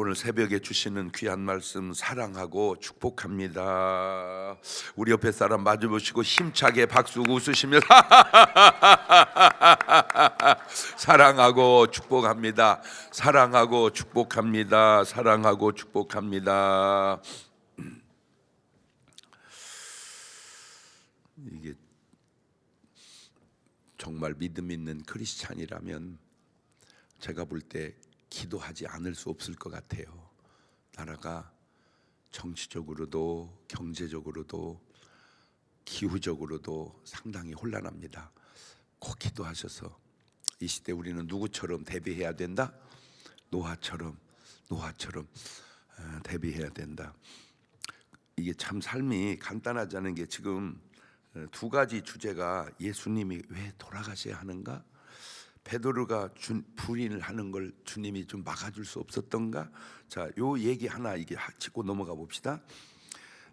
오늘 새벽에 주시는 귀한 말씀 사랑하고 축복합니다. 우리 옆에 사람 마주 보시고 힘차게 박수 웃으시면 사랑하고 축복합니다. 사랑하고 축복합니다. 사랑하고 축복합니다. 이게 정말 믿음 있는 크리스찬이라면 제가 볼때 기도하지 않을 수 없을 것 같아요. 나라가 정치적으로도 경제적으로도 기후적으로도 상당히 혼란합니다. 꼭 기도하셔서 이 시대 우리는 누구처럼 대비해야 된다? 노아처럼 노아처럼 어, 대비해야 된다. 이게 참 삶이 간단하지 않은 게 지금 어, 두 가지 주제가 예수님이 왜 돌아가셔야 하는가? 베드로가 주, 부인을 하는 걸 주님이 좀 막아줄 수 없었던가? 자, 요 얘기 하나 이게 하- 짚고 넘어가 봅시다.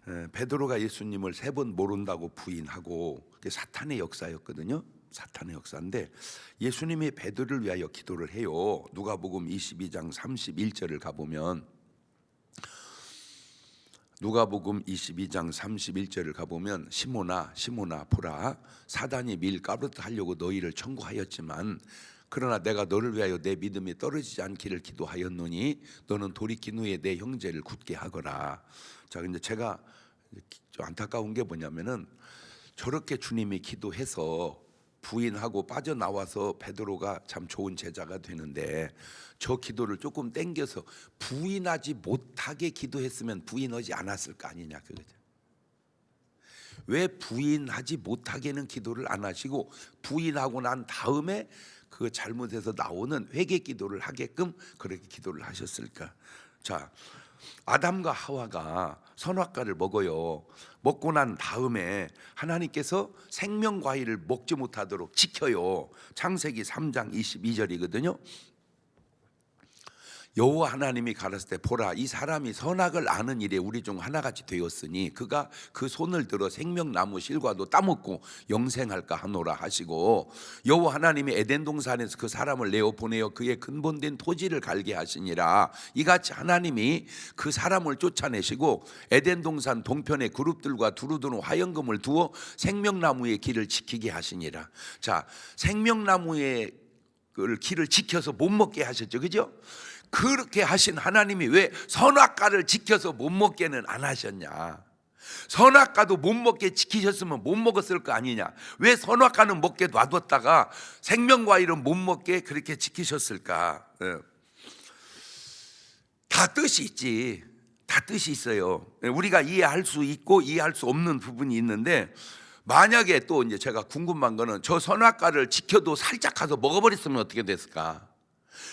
에, 베드로가 예수님을 세 번 모른다고 부인하고 그게 사탄의 역사였거든요. 사탄의 역사인데 예수님이 베드로를 위하여 기도를 해요. 누가복음 22장 31절을 가 보면 누가복음 22장 31절을 가보면 시모나 시모나 보라 사단이 밀 까부르트 하려고 너희를 청구하였지만 그러나 내가 너를 위하여 내 믿음이 떨어지지 않기를 기도하였노니 너는 돌이킨 후에 내 형제를 굳게 하거라. 자, 근데 제가 좀 안타까운 게 뭐냐면은 저렇게 주님이 기도해서 부인하고 빠져나와서 베드로가 참 좋은 제자가 되는데 저 기도를 조금 땡겨서 부인하지 못하게 기도했으면 부인하지 않았을 거 아니냐 그거죠. 왜 부인하지 못하게는 기도를 안 하시고 부인하고 난 다음에 그 잘못해서 나오는 회개 기도를 하게끔 그렇게 기도를 하셨을까? 자, 아담과 하와가 선악과를 먹어요. 먹고 난 다음에 하나님께서 생명 과일을 먹지 못하도록 지켜요. 창세기 3장 22절이거든요. 여호와 하나님이 가르칠 때 보라 이 사람이 선악을 아는 일에 우리 중 하나같이 되었으니 그가 그 손을 들어 생명나무 실과도 따먹고 영생할까 하노라 하시고 여호와 하나님이 에덴 동산에서 그 사람을 내어 보내어 그의 근본된 토지를 갈게 하시니라. 이같이 하나님이 그 사람을 쫓아내시고 에덴 동산 동편에 그룹들과 두루두루 화영금을 두어 생명나무의 길을 지키게 하시니라. 자 생명나무의 그 길을 지켜서 못 먹게 하셨죠. 그죠? 그렇게 하신 하나님이 왜 선악과를 지켜서 못 먹게는 안 하셨냐? 선악과도 못 먹게 지키셨으면 못 먹었을 거 아니냐? 왜 선악과는 먹게 놔뒀다가 생명과일은 못 먹게 그렇게 지키셨을까? 예. 다 뜻이 있지. 다 뜻이 있어요. 예, 우리가 이해할 수 있고 이해할 수 없는 부분이 있는데 만약에 또 이제 제가 궁금한 거는 저 선악과를 지켜도 살짝 가서 먹어버렸으면 어떻게 됐을까?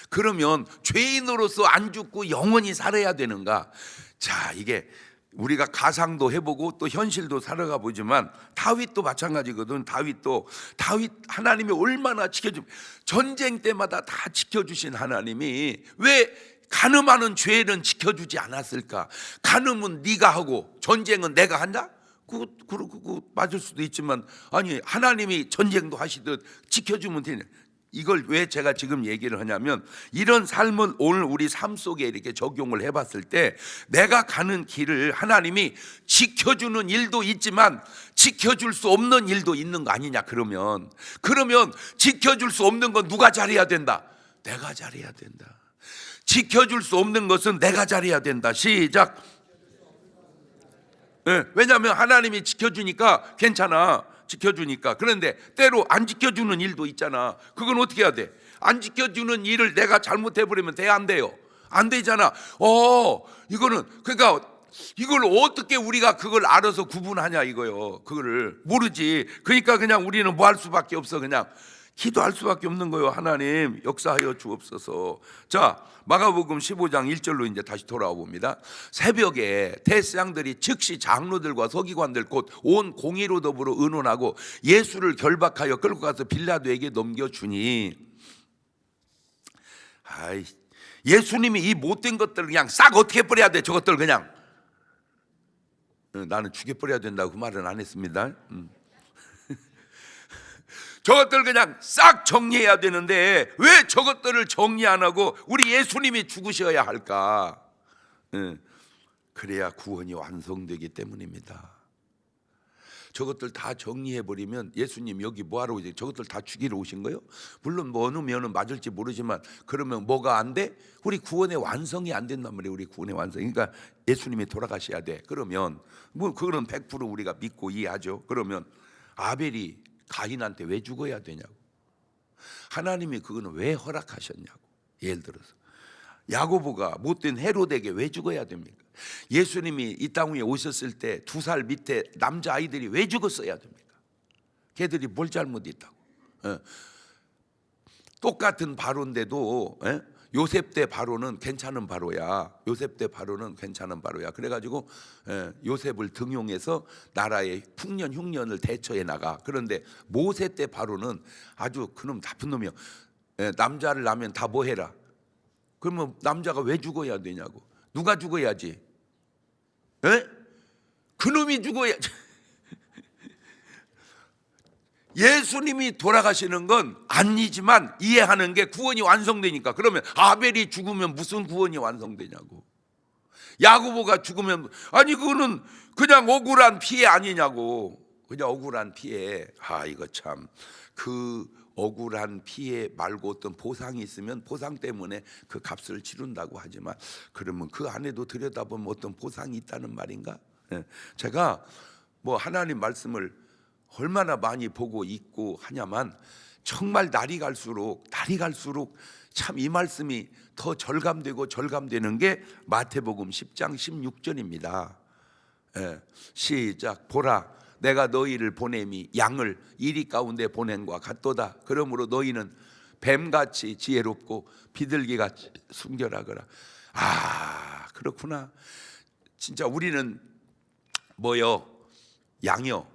그러면 죄인으로서 안 죽고 영원히 살아야 되는가? 자, 이게 우리가 가상도 해보고 또 현실도 살아가 보지만 다윗도 마찬가지거든. 다윗도 다윗 하나님이 얼마나 지켜주 전쟁 때마다 다 지켜주신 하나님이 왜 가늠하는 죄는 지켜주지 않았을까? 가늠은 네가 하고 전쟁은 내가 한다? 그거 그거 그거 맞을 수도 있지만 아니 하나님이 전쟁도 하시듯 지켜주면 되네. 이걸 왜 제가 지금 얘기를 하냐면 이런 삶은 오늘 우리 삶 속에 이렇게 적용을 해봤을 때 내가 가는 길을 하나님이 지켜주는 일도 있지만 지켜줄 수 없는 일도 있는 거 아니냐 그러면. 그러면 지켜줄 수 없는 건 누가 잘해야 된다? 내가 잘해야 된다. 지켜줄 수 없는 것은 내가 잘해야 된다. 시작. 예, 왜냐하면 하나님이 지켜주니까 괜찮아. 지켜주니까. 그런데 때로 안 지켜주는 일도 있잖아. 그건 어떻게 해야 돼? 안 지켜주는 일을 내가 잘못해버리면 돼? 안 돼요? 안 되잖아. 어, 이거는, 그러니까 이걸 어떻게 우리가 그걸 알아서 구분하냐 이거요. 그거를 모르지. 그러니까 그냥 우리는 뭐 할 수밖에 없어. 그냥 기도할 수밖에 없는 거예요. 하나님 역사하여 주옵소서. 자, 마가복음 15장 1절로 이제 다시 돌아와 봅니다. 새벽에 대스양들이 즉시 장로들과 서기관들 곧 온 공의로 더불어 의논하고 예수를 결박하여 끌고 가서 빌라도에게 넘겨 주니 아이 예수님이 이 못된 것들을 그냥 싹 어떻게 버려야 돼? 저것들 그냥 어, 나는 죽여버려야 된다고 그 말은 안 했습니다. 음. 저것들 그냥 싹 정리해야 되는데 왜 저것들을 정리 안 하고 우리 예수님이 죽으셔야 할까? 예. 그래야 구원이 완성되기 때문입니다. 저것들 다 정리해 버리면 예수님 여기 뭐하러 오지? 저것들 다 죽이러 오신 거요? 물론 뭐 어느 면은 맞을지 모르지만 그러면 뭐가 안 돼? 우리 구원의 완성이 안 된단 말이에요. 우리 구원의 완성. 그러니까 예수님이 돌아가셔야 돼. 그러면 뭐 그거는 100% 우리가 믿고 이해하죠. 그러면 아벨이 가인한테 왜 죽어야 되냐고. 하나님이 그거는 왜 허락하셨냐고. 예를 들어서 야고보가 못된 헤로데게 왜 죽어야 됩니까? 예수님이 이 땅 위에 오셨을 때 두 살 밑에 남자 아이들이 왜 죽었어야 됩니까? 걔들이 뭘 잘못했다고? 예. 똑같은 바로인데도 예? 요셉 때 바로는 괜찮은 바로야. 요셉 때 바로는 괜찮은 바로야. 그래가지고 예, 요셉을 등용해서 나라의 풍년 흉년을 대처해 나가. 그런데 모세 때 바로는 아주 그놈 나쁜 놈이야. 예, 남자를 낳으면 다 뭐 해라. 그러면 남자가 왜 죽어야 되냐고. 누가 죽어야지? 에? 그놈이 죽어야. 예수님이 돌아가시는 건 아니지만 이해하는 게 구원이 완성되니까. 그러면 아벨이 죽으면 무슨 구원이 완성되냐고. 야고보가 죽으면 아니 그거는 그냥 억울한 피해 아니냐고. 그냥 억울한 피해. 아 이거 참 그 억울한 피해 말고 어떤 보상이 있으면 보상 때문에 그 값을 치른다고 하지만 그러면 그 안에도 들여다보면 어떤 보상이 있다는 말인가? 예. 제가 뭐 하나님 말씀을 얼마나 많이 보고 있고 하냐만 정말 날이 갈수록 날이 갈수록 참 이 말씀이 더 절감되고 절감되는 게 마태복음 10장 16절입니다. 예, 시작 보라 내가 너희를 보냄이 양을 이리 가운데 보낸과 같도다. 그러므로 너희는 뱀같이 지혜롭고 비둘기같이 순결하거라. 아 그렇구나. 진짜 우리는 뭐요 양요.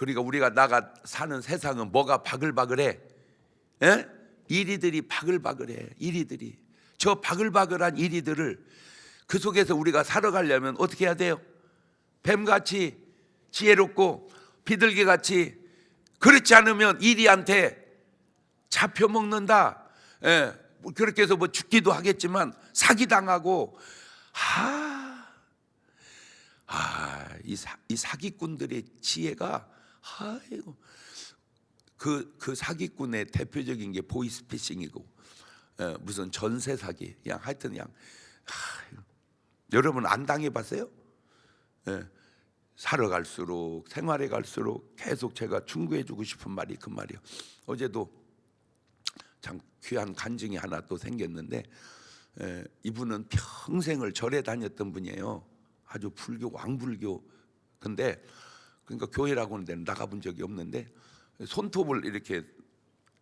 그러니까 우리가 나가 사는 세상은 뭐가 바글바글해? 에? 이리들이 바글바글해. 이리들이 저 바글바글한 이리들을 그 속에서 우리가 살아가려면 어떻게 해야 돼요? 뱀같이 지혜롭고 비둘기같이 그렇지 않으면 이리한테 잡혀 먹는다. 예, 뭐 그렇게 해서 뭐 죽기도 하겠지만 사기 당하고 아, 아, 이, 사, 이 사기꾼들의 지혜가 아이고 그, 그 사기꾼의 대표적인 게 보이스피싱이고 예, 무슨 전세 사기, 그냥 하여튼 그냥 아, 여러분 안 당해봤어요? 예, 살아 갈수록 생활해 갈수록 계속 제가 충고해주고 싶은 말이 그 말이요. 어제도 참 귀한 간증이 하나 또 생겼는데 에, 이분은 평생을 절에 다녔던 분이에요. 아주 불교 왕불교. 근데 그러니까 교회라고 하는 데는 나가본 적이 없는데 손톱을 이렇게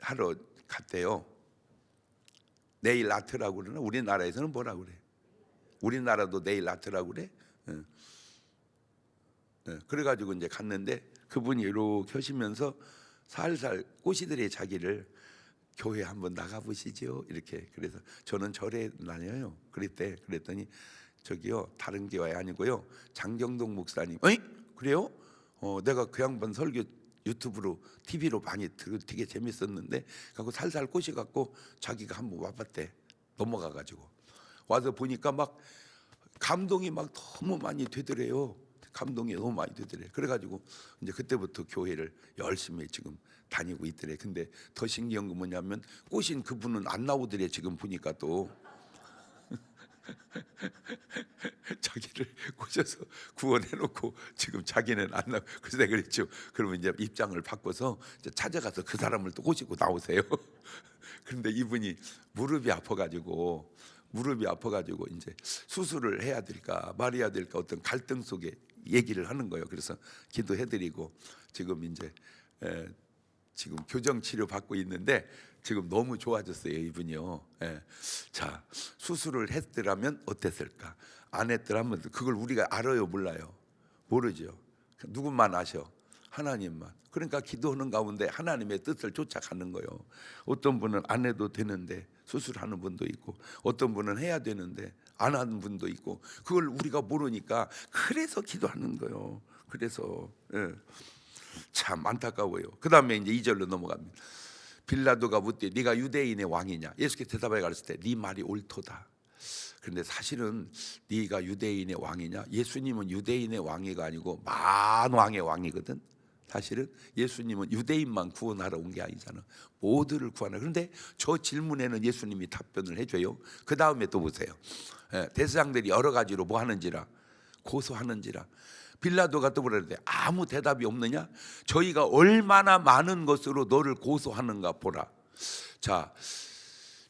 하러 갔대요. 네일 아트라고 그러나? 우리나라에서는 뭐라 그래? 우리나라도 네일 아트라고 그래? 예. 예, 그래가지고 이제 갔는데 그분이 이렇게 하시면서 살살 꼬시들의 자기를. 교회 한번 나가 보시죠. 이렇게. 그래서 저는 절에 다녀요. 그랬대. 그랬더니 저기요 다른 교회 아니고요 장경동 목사님. 어이? 그래요 어 내가 그 양반 설교 유튜브로 TV로 많이 들어 되게 재밌었는데 갖고 살살 꼬시 갖고 자기가 한번 와봤대 넘어가 가지고 와서 보니까 막 감동이 막 너무 많이 되더래요. 감동이 너무 많이 되더래. 그래가지고 이제 그때부터 교회를 열심히 지금 다니고 있더래. 근데 더 신기한 건 뭐냐면 꼬신 그분은 안 나오더래. 지금 보니까 또 자기를 꼬셔서 구원해놓고 지금 자기는 안 나. 그래서 내가 그랬죠. 그러면 이제 입장을 바꿔서 이제 찾아가서 그 사람을 또 꼬시고 나오세요. 그런데 이분이 무릎이 아파가지고 무릎이 아파가지고 이제 수술을 해야 될까 말해야 될까 어떤 갈등 속에 얘기를 하는 거예요. 그래서 기도해드리고 지금 이제 에, 지금 교정 치료 받고 있는데 지금 너무 좋아졌어요 이분이요. 예. 자 수술을 했더라면 어땠을까? 안 했더라면 그걸 우리가 알아요 몰라요? 모르죠. 누구만 아셔? 하나님만. 그러니까 기도하는 가운데 하나님의 뜻을 쫓아가는 거예요. 어떤 분은 안 해도 되는데 수술하는 분도 있고 어떤 분은 해야 되는데 안 하는 분도 있고 그걸 우리가 모르니까 그래서 기도하는 거예요. 그래서 예. 참 안타까워요. 그 다음에 이제 2절로 넘어갑니다. 빌라도가 묻되 네가 유대인의 왕이냐? 예수께 대답하여 가르칠 때네 말이 옳도다. 그런데 사실은 네가 유대인의 왕이냐? 예수님은 유대인의 왕이가 아니고 만 왕의 왕이거든. 사실은 예수님은 유대인만 구원하러 온 게 아니잖아. 모두를 구하라. 그런데 저 질문에는 예수님이 답변을 해줘요. 그 다음에 또 보세요. 예, 대사장들이 여러 가지로 뭐 하는지라 고소하는지라. 빌라도가 또 그러는데 아무 대답이 없느냐? 저희가 얼마나 많은 것으로 너를 고소하는가 보라. 자,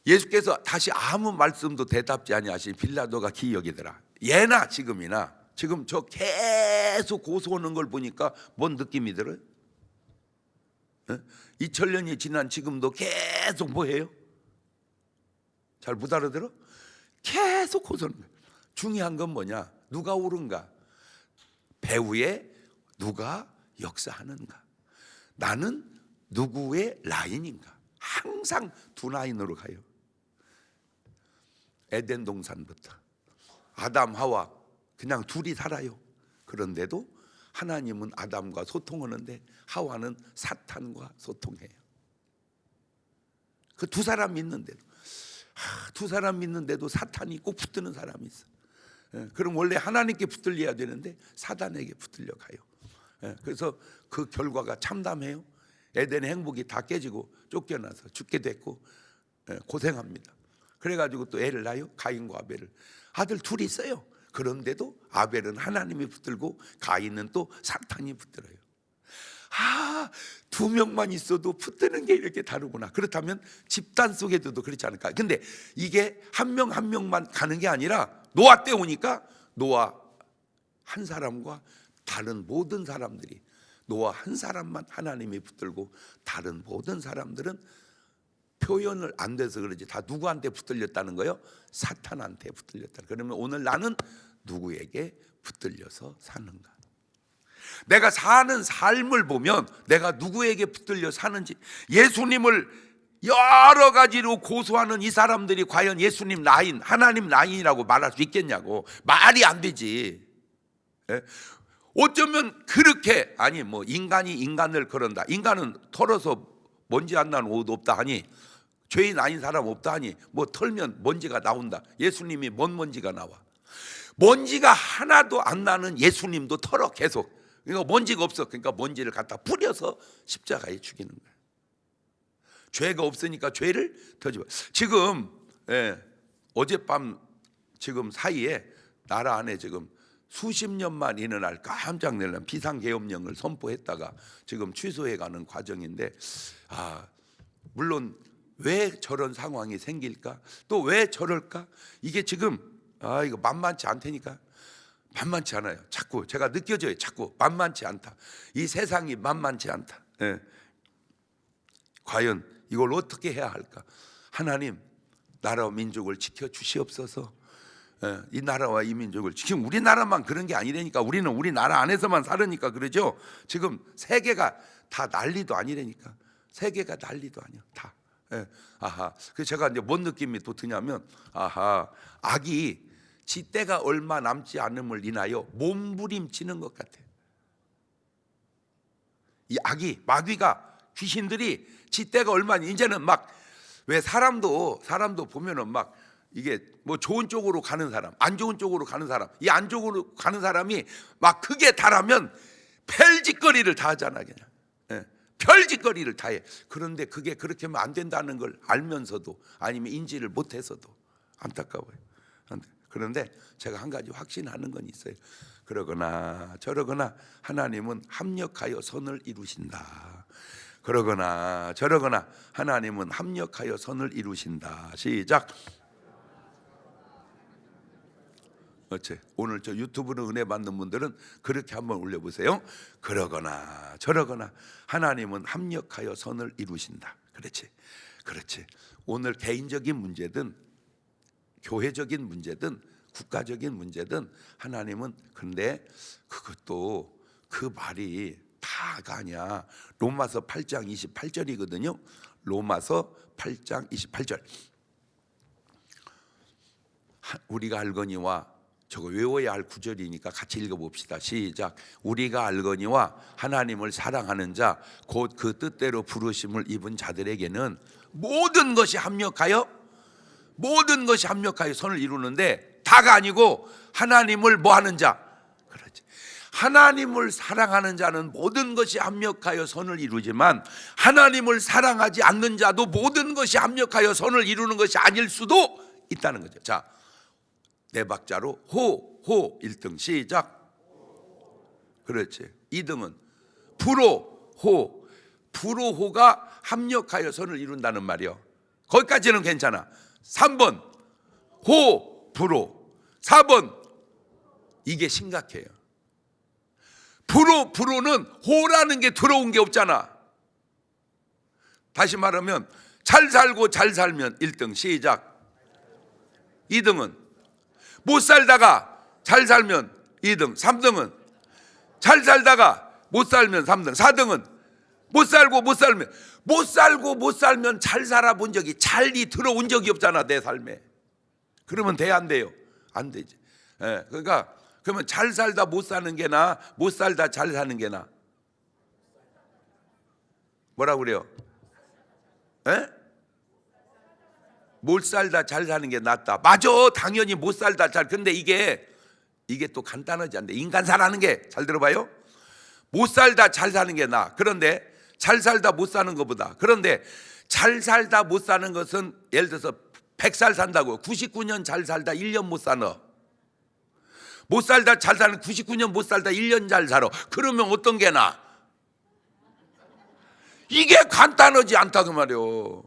예수께서 다시 아무 말씀도 대답지 아니하신 빌라도가 기억이더라. 예나 지금이나 지금 저 계속 고소하는 걸 보니까 뭔 느낌이 들어요? 2000년이 지난 지금도 계속 뭐 해요? 잘 못 알아들어? 계속 고소하는 거예요. 중요한 건 뭐냐? 누가 옳은가? 배우의 누가 역사하는가? 나는 누구의 라인인가? 항상 두 라인으로 가요. 에덴 동산부터 아담 하와 그냥 둘이 살아요. 그런데도 하나님은 아담과 소통하는데 하와는 사탄과 소통해요. 그 두 사람 믿는데도 하, 두 사람 믿는데도 사탄이 꼭 붙드는 사람이 있어. 예, 그럼 원래 하나님께 붙들려야 되는데 사단에게 붙들려 가요. 예, 그래서 그 결과가 참담해요. 에덴의 행복이 다 깨지고 쫓겨나서 죽게 됐고 예, 고생합니다. 그래가지고 또 애를 낳아요. 가인과 아벨을 아들 둘이 있어요. 그런데도 아벨은 하나님이 붙들고 가인은 또 사탄이 붙들어요. 아, 두 명만 있어도 붙드는 게 이렇게 다르구나. 그렇다면 집단 속에도 그렇지 않을까? 근데 이게 한명한 명만 가는 게 아니라 노아 때 오니까 노아 한 사람과 다른 모든 사람들이 노아 한 사람만 하나님이 붙들고 다른 모든 사람들은 표현을 안 돼서 그러지 다 누구한테 붙들렸다는 거요? 사탄한테 붙들렸다. 그러면 오늘 나는 누구에게 붙들려서 사는가? 내가 사는 삶을 보면 내가 누구에게 붙들려 사는지 예수님을 여러 가지로 고소하는 이 사람들이 과연 예수님 라인, 하나님 라인이라고 말할 수 있겠냐고 말이 안 되지. 예? 어쩌면 그렇게 아니 뭐 인간이 인간을 그런다. 인간은 털어서 먼지 안 나는 옷 없다 하니 죄인 아닌 사람 없다 하니 뭐 털면 먼지가 나온다. 예수님이 뭔 먼지가 나와? 먼지가 하나도 안 나는 예수님도 털어 계속. 그러니까 먼지가 없어. 그러니까 먼지를 갖다 뿌려서 십자가에 죽이는 거야. 죄가 없으니까 죄를 더 집어. 지금 예, 어젯밤 지금 사이에 나라 안에 지금 수십 년만 일어날 깜짝 놀란 비상계엄령을 선포했다가 지금 취소해가는 과정인데 아 물론 왜 저런 상황이 생길까 또 왜 저럴까 이게 지금 아 이거 만만치 않다니까 만만치 않아요. 자꾸 제가 느껴져요 자꾸. 만만치 않다. 이 세상이 만만치 않다. 예. 과연 이걸 어떻게 해야 할까? 하나님 나라와 민족을 지켜 주시옵소서. 예, 이 나라와 이 민족을 지금 우리나라만 그런 게 아니라니까. 우리는 우리나라 안에서만 사르니까 그러죠. 지금 세계가 다 난리도 아니라니까. 세계가 난리도 아니야 다. 예, 아하. 그 제가 이제 뭔 느낌이 또 드냐면 아하. 악이 지 때가 얼마 남지 않음을 인하여 몸부림치는 것 같아. 이 악이 마귀가 귀신들이 지 때가 얼마 이제는 막 왜 사람도 사람도 보면은 막 이게 뭐 좋은 쪽으로 가는 사람, 안 좋은 쪽으로 가는 사람, 이 안 쪽으로 가는 사람이 막 크게 달하면 펠짓거리를 다 하잖아 그냥. 예, 펼짓거리를 다 해. 그런데 그게 그렇게 하면 안 된다는 걸 알면서도 아니면 인지를 못해서도 안타까워요. 그런데 제가 한 가지 확신하는 건 있어요. 그러거나 저러거나 하나님은 합력하여 선을 이루신다. 그러거나 저러거나 하나님은 합력하여 선을 이루신다. 시작. 어째 오늘 저 유튜브로 은혜 받는 분들은 그렇게 한번 올려보세요. 그러거나 저러거나 하나님은 합력하여 선을 이루신다. 그렇지, 그렇지. 오늘 개인적인 문제든 교회적인 문제든 국가적인 문제든 하나님은 근데 그것도 그 말이 다가 아니야. 로마서 8장 28절이거든요. 로마서 8장 28절. 우리가 알거니와 저거 외워야 할 구절이니까 같이 읽어봅시다. 시작. 우리가 알거니와 하나님을 사랑하는 자, 곧 그 뜻대로 부르심을 입은 자들에게는 모든 것이 합력하여 모든 것이 합력하여 선을 이루는데 다가 아니고 하나님을 뭐 하는 자? 그렇지. 하나님을 사랑하는 자는 모든 것이 합력하여 선을 이루지만 하나님을 사랑하지 않는 자도 모든 것이 합력하여 선을 이루는 것이 아닐 수도 있다는 거죠. 자 네 박자로 호 호 1등 시작. 그렇지. 2등은 불호 호. 불호호가 합력하여 선을 이룬다는 말이요. 거기까지는 괜찮아 3번 호 불호. 4번 이게 심각해요. 불호 불호는 호라는 게 들어온 게 없잖아. 다시 말하면 잘 살고 잘 살면 1등. 시작. 2등은 못 살다가 잘 살면 2등. 3등은 잘 살다가 못 살면 3등. 4등은 못 살고 못 살면 못 살고 못 살면 잘 살아본 적이 잘이 들어온 적이 없잖아 내 삶에 그러면 돼 안 돼요 안 되지 예, 그러니까 그러면 잘 살다 못 사는 게 나, 못 살다 잘 사는 게 나. 뭐라 그래요? 예? 못 살다 잘 사는 게 낫다. 맞아, 당연히 못 살다 잘. 근데 이게 이게 또 간단하지 않네. 인간 사라는 게 잘 들어봐요. 못 살다 잘 사는 게 나. 그런데 잘 살다 못 사는 것보다. 그런데 잘 살다 못 사는 것은 예를 들어서 100살 산다고 99년 잘 살다 1년 못 사너. 못 살다 잘 사는 99년 못 살다 1년 잘 살아. 그러면 어떤 게 나? 이게 간단하지 않다 그 말이요.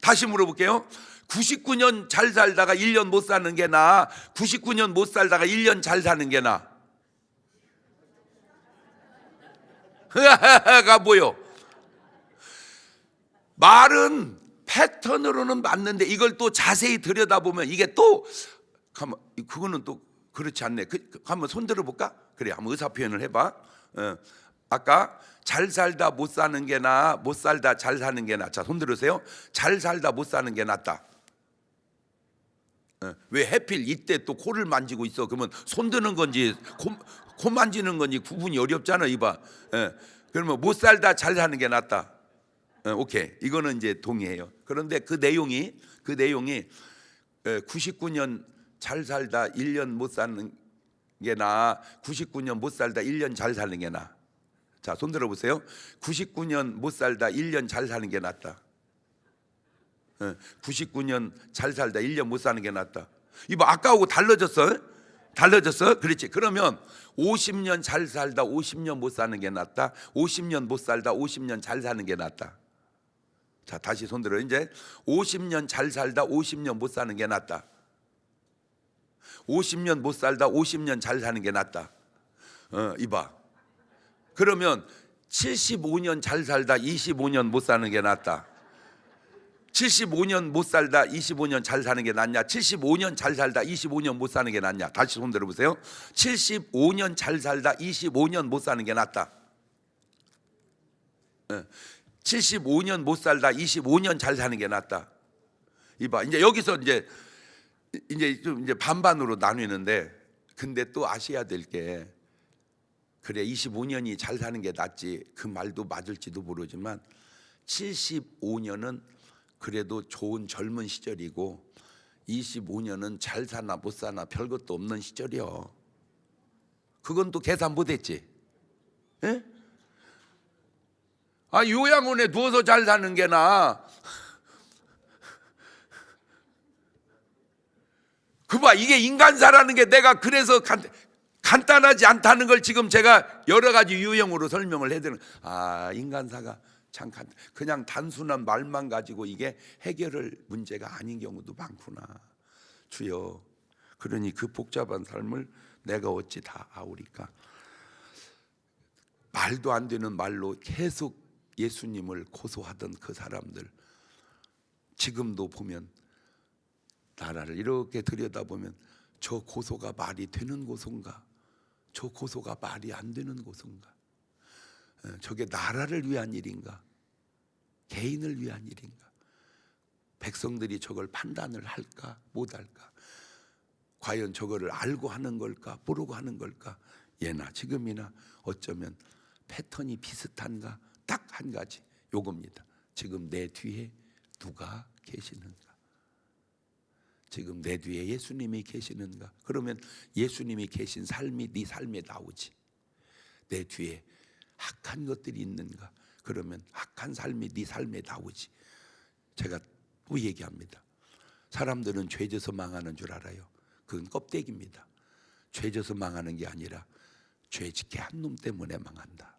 다시 물어볼게요. 99년 잘 살다가 1년 못 사는 게 나? 99년 못 살다가 1년 잘 사는 게 나? 가 뭐요? 말은 패턴으로는 맞는데 이걸 또 자세히 들여다보면 이게 또 가만 그거는 또 그렇지 않네. 그, 그 한번 손 들어 볼까? 그래, 한번 의사 표현을 해봐. 어, 아까 잘 살다 못 사는 게 나, 못 살다 잘 사는 게 나. 자, 손 들으세요. 잘 살다 못 사는 게 낫다. 어, 왜 해필 이때 또 코를 만지고 있어? 그러면 손 드는 건지 코, 코 만지는 건지 구분이 어렵잖아, 이봐. 예, 그러면 못 살다 잘 사는 게 낫다. 어, 오케이, 이거는 이제 동의해요. 그런데 그 내용이 그 내용이 99년 잘 살다 1년 못 사는 게 나, 99년 못 살다 1년 잘 사는 게 나. 자, 손 들어 보세요. 99년 못 살다 1년 잘 사는 게 낫다. 99년 잘 살다 1년 못 사는 게 낫다. 이거 아까하고 달라졌어? 달라졌어? 그렇지. 그러면 50년 잘 살다 50년 못 사는 게 낫다. 50년 못 살다 50년 잘 사는 게 낫다. 자, 다시 손 들어. 이제 50년 잘 살다 50년 못 사는 게 낫다. 50년 못 살다 50년 잘 사는 게 낫다. 어, 이봐. 그러면 75년 잘 살다 25년 못 사는 게 낫다. 75년 못 살다 25년 잘 사는 게 낫냐? 75년 잘 살다 25년 못 사는 게 낫냐? 다시 손 들어 보세요. 75년 잘 살다 25년 못 사는 게 낫다. 어, 75년 못 살다 25년 잘 사는 게 낫다. 이봐. 이제 여기서 이제 이제 좀 이제 반반으로 나뉘는데 근데 또 아셔야 될 게 그래 25년이 잘 사는 게 낫지 그 말도 맞을지도 모르지만 75년은 그래도 좋은 젊은 시절이고 25년은 잘 사나 못 사나 별것도 없는 시절이요. 그건 또 계산 못 했지. 예? 아 요양원에 누워서 잘 사는 게 나. 그봐 이게 인간사라는 게 내가 그래서 간, 간단하지 않다는 걸 지금 제가 여러 가지 유형으로 설명을 해드는 아 인간사가 참 간, 그냥 단순한 말만 가지고 이게 해결할 문제가 아닌 경우도 많구나 주여 그러니 그 복잡한 삶을 내가 어찌 다 아우리까 말도 안 되는 말로 계속 예수님을 고소하던 그 사람들 지금도 보면 나라를 이렇게 들여다보면 저 고소가 말이 되는 고소인가? 저 고소가 말이 안 되는 고소인가? 어, 저게 나라를 위한 일인가? 개인을 위한 일인가? 백성들이 저걸 판단을 할까? 못 할까? 과연 저거를 알고 하는 걸까? 모르고 하는 걸까? 예나 지금이나 어쩌면 패턴이 비슷한가? 딱 한 가지 요겁니다. 지금 내 뒤에 누가 계시는가? 지금 내 뒤에 예수님이 계시는가? 그러면 예수님이 계신 삶이 네 삶에 나오지. 내 뒤에 악한 것들이 있는가? 그러면 악한 삶이 네 삶에 나오지. 제가 또 얘기합니다. 사람들은 죄져서 망하는 줄 알아요. 그건 껍데기입니다. 죄져서 망하는 게 아니라 죄짓게 한 놈 때문에 망한다.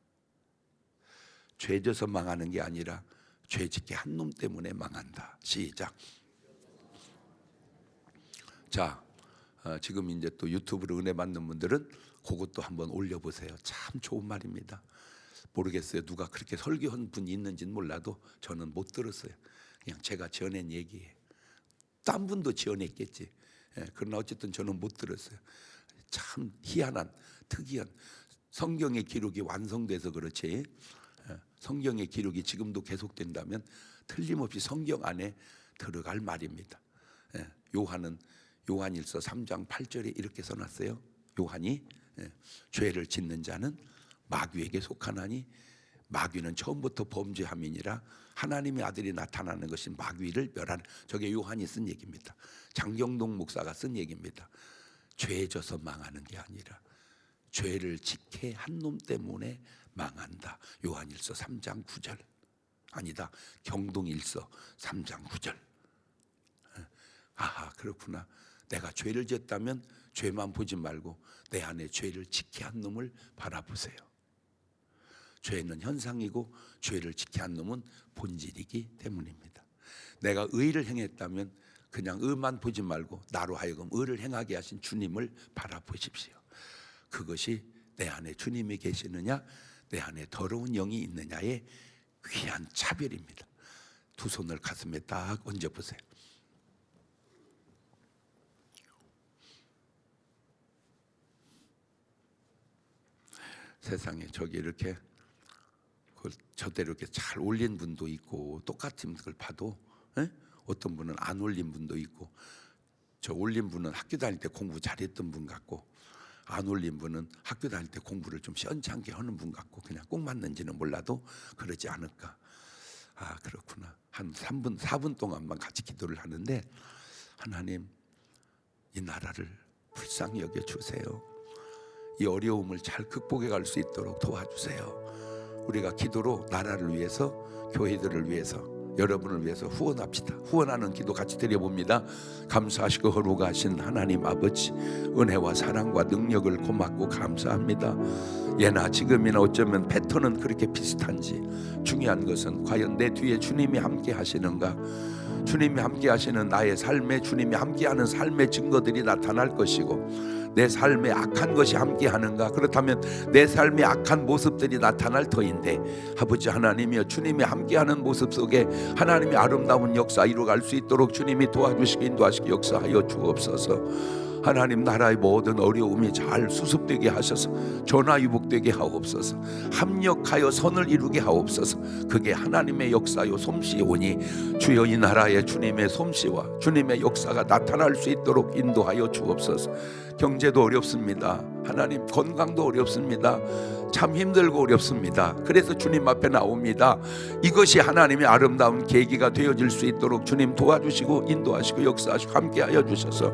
죄져서 망하는 게 아니라 죄짓게 한 놈 때문에 망한다. 시작. 자, 어, 지금 이제 또 유튜브로 은혜 받는 분들은 그것도 한번 올려보세요. 참 좋은 말입니다. 모르겠어요. 누가 그렇게 설교한 분이 있는지는 몰라도 저는 못 들었어요. 그냥 제가 지어낸 얘기예요. 딴 분도 지어냈겠지. 예, 그러나 어쨌든 저는 못 들었어요. 참 희한한 특이한 성경의 기록이 완성돼서 그렇지. 예, 성경의 기록이 지금도 계속된다면 틀림없이 성경 안에 들어갈 말입니다. 예, 요한은 요한일서 3장 8절에 이렇게 써놨어요. 요한이 예, 죄를 짓는 자는 마귀에게 속하나니 마귀는 처음부터 범죄함이니라 하나님의 아들이 나타나는 것이 마귀를 멸하는 저게 요한이 쓴 얘기입니다. 장경동 목사가 쓴 얘기입니다. 죄 져서 망하는 게 아니라 죄를 지게 한놈 때문에 망한다. 요한일서 3장 9절 아니다. 경동일서 3장 9절. 아하 그렇구나. 내가 죄를 지었다면 죄만 보지 말고 내 안에 죄를 지게 한 놈을 바라보세요. 죄는 현상이고 죄를 지게 한 놈은 본질이기 때문입니다. 내가 의를 행했다면 그냥 의만 보지 말고 나로 하여금 의를 행하게 하신 주님을 바라보십시오. 그것이 내 안에 주님이 계시느냐, 내 안에 더러운 영이 있느냐의 귀한 차별입니다. 두 손을 가슴에 딱 얹어 보세요. 세상에 저기 이렇게 그걸 저대로 이렇게 잘 올린 분도 있고 똑같은 걸 봐도 에? 어떤 분은 안 올린 분도 있고 저 올린 분은 학교 다닐 때 공부 잘했던 분 같고 안 올린 분은 학교 다닐 때 공부를 좀 시원찮게 하는 분 같고 그냥 꼭 맞는지는 몰라도 그러지 않을까 아 그렇구나 한 3분 4분 동안만 같이 기도를 하는데 하나님 이 나라를 불쌍히 여겨 주세요. 이 어려움을 잘 극복해 갈 수 있도록 도와주세요. 우리가 기도로 나라를 위해서 교회들을 위해서 여러분을 위해서 후원합시다. 후원하는 기도 같이 드려봅니다. 감사하시고 거룩하신 하나님 아버지 은혜와 사랑과 능력을 고맙고 감사합니다. 예나 지금이나 어쩌면 패턴은 그렇게 비슷한지 중요한 것은 과연 내 뒤에 주님이 함께 하시는가 주님이 함께 하시는 나의 삶에 주님이 함께 하는 삶의 증거들이 나타날 것이고 내 삶에 악한 것이 함께 하는가? 그렇다면 내 삶에 악한 모습들이 나타날 터인데 아버지 하나님이여 주님이 함께 하는 모습 속에 하나님의 아름다운 역사 이루어갈 수 있도록 주님이 도와주시고 인도하시고 역사하여 주옵소서 하나님 나라의 모든 어려움이 잘 수습되게 하셔서 전화위복되게 하옵소서. 합력하여 선을 이루게 하옵소서. 그게 하나님의 역사요 솜씨오니 주여 이 나라의 주님의 솜씨와 주님의 역사가 나타날 수 있도록 인도하여 주옵소서 경제도 어렵습니다. 하나님 건강도 어렵습니다. 참 힘들고 어렵습니다. 그래서 주님 앞에 나옵니다. 이것이 하나님의 아름다운 계기가 되어질 수 있도록 주님 도와주시고 인도하시고 역사하시고 함께하여 주셔서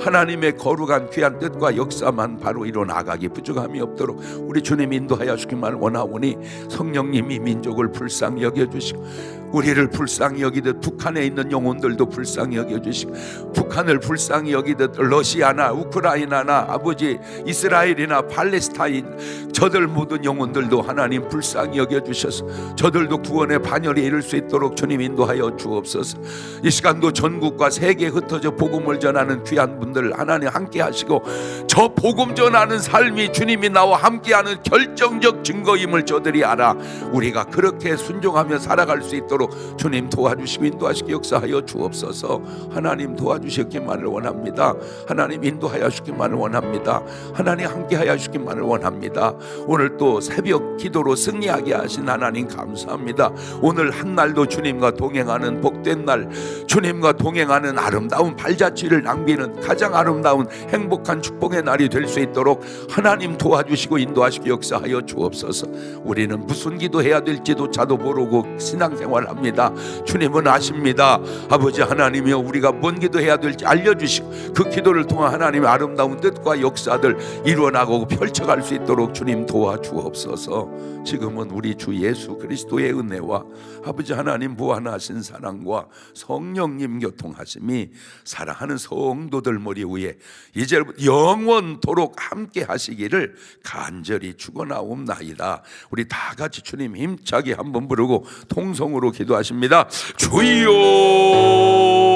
하나님의 거룩한 귀한 뜻과 역사만 바로 일어나가기 부족함이 없도록 우리 주님 인도하여 주기만 원하오니 성령님이 민족을 불쌍히 여겨 주시고 우리를 불쌍히 여기듯 북한에 있는 영혼들도 불쌍히 여겨주시고 북한을 불쌍히 여기듯 러시아나 우크라이나나 아버지 이스라엘이나 팔레스타인 저들 모든 영혼들도 하나님 불쌍히 여겨주셔서 저들도 구원의 반열에 이를 수 있도록 주님 인도하여 주옵소서. 이 시간도 전국과 세계에 흩어져 복음을 전하는 귀한 분들 하나님 함께 하시고 저 복음 전하는 삶이 주님이 나와 함께하는 결정적 증거임을 저들이 알아 우리가 그렇게 순종하며 살아갈 수 있도록 주님 도와주시고 인도하시고 역사하여 주옵소서. 하나님 도와주셨기만을 원합니다. 하나님 인도하여 주기만을 원합니다. 하나님 함께하여 주기만을 원합니다. 오늘 또 새벽 기도로 승리하게 하신 하나님 감사합니다. 오늘 한 날도 주님과 동행하는 복된 날 주님과 동행하는 아름다운 발자취를 낭비는 가장 아름다운 행복한 축복의 날이 될 수 있도록 하나님 도와주시고 인도하시고 역사하여 주옵소서. 우리는 무슨 기도해야 될지도 자도 모르고 신앙생활 합니다. 주님은 아십니다. 아버지 하나님이여 우리가 뭔 기도해야 될지 알려주시고 그 기도를 통한 하나님의 아름다운 뜻과 역사들 이루어나가고 펼쳐갈 수 있도록 주님 도와주옵소서. 지금은 우리 주 예수 그리스도의 은혜와 아버지 하나님 부활하신 사랑과 성령님 교통하심이 사랑하는 성도들 머리 위에 이제부터 영원토록 함께 하시기를 간절히 축원하옵나이다. 우리 다 같이 주님 힘차게 한번 부르고 통성으로 기도하십니다. 주여